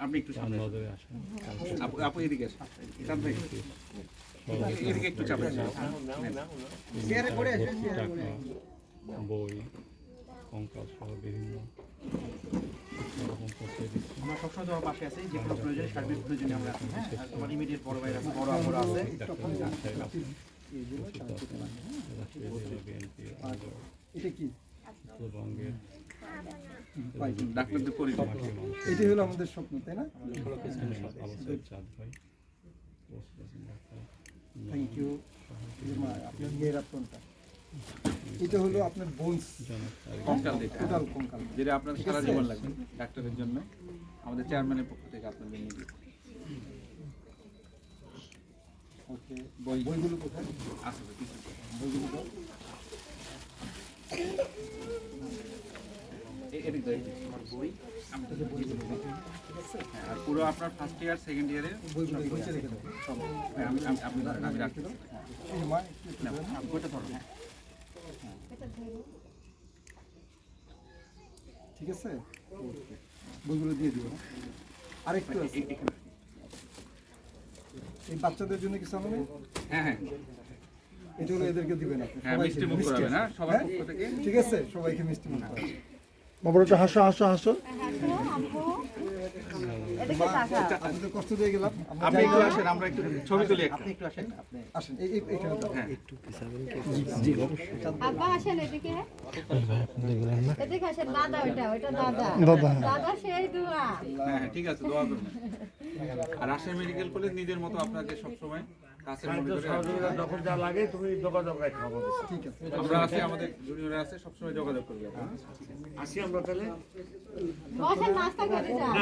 আপনি একটু সামনে নজরে আসেন। আপু এদিকে আসুন। এদিকে একটু চাপ বই কঙ্কাল সহ বিভিন্ন আমরা সবসময় তোমার পাশে আছি যে কোনো প্রয়োজনে সার্বিক প্রয়োজনে আমরা আছি হ্যাঁ তোমার ইমিডিয়েট বড় ভাই আছে বড় আপুরা আছে এটা কি এটাই হলো আমাদের স্বপ্ন তাই না থ্যাংক ইউ আপনার মেয়ের আপনারটা এটা হলো আপনার বোনস কঙ্কাল যেটা কঙ্কাল। যেটা আপনার সারা জীবন লাগবে ডাক্তারের জন্য। আমাদের চেয়ারম্যানের পক্ষ থেকে আপনাদের নিয়ে ওকে বই। বইগুলো কোথায়? আছে বইগুলো আর পুরো আপনার ফার্স্ট ইয়ার সেকেন্ড ইয়ারে আমি আমি আপনি আমি রাখতে না, হ্যাঁ ঠিক আছে? বইগুলো দিয়ে দিও। আরেকটু আছে। এই বাচ্চাদের জন্য কিছু আনো হ্যাঁ হ্যাঁ। এটা এদেরকে দিবেন আপনি। হ্যাঁ সবাইকে মিষ্টি মুখ মিষ্টি। করাবেন হ্যাঁ সবার হ্যাঁ? পক্ষ থেকে? ঠিক আছে সবাইকে মিষ্টি মুখ করাবেন। বাবার হাসো হাসো হাসো। তো কষ্ট দিয়ে গেলাম। আপনি একটু আসেন আমরা একটু ছবি তুলি একটা। আপনি একটু আসেন আপনি আসেন। এই এই- এইখানে দাও। হ্যাঁ। আব্বা আসেন এদিকে। এদিকে আসেন দাদা ওইটা ওইটা দাদা। দাদা। দাদা সেই দুয়া। হ্যাঁ হ্যাঁ ঠিক আছে দোয়া আর রাজশাহী মেডিকেল কলেজ নিজের মতো আপনাকে সবসময় করে আমরা আছি আমাদের জুনিয়র আছে সবসময় যোগাযোগ করবে আসি আমরা তাহলে?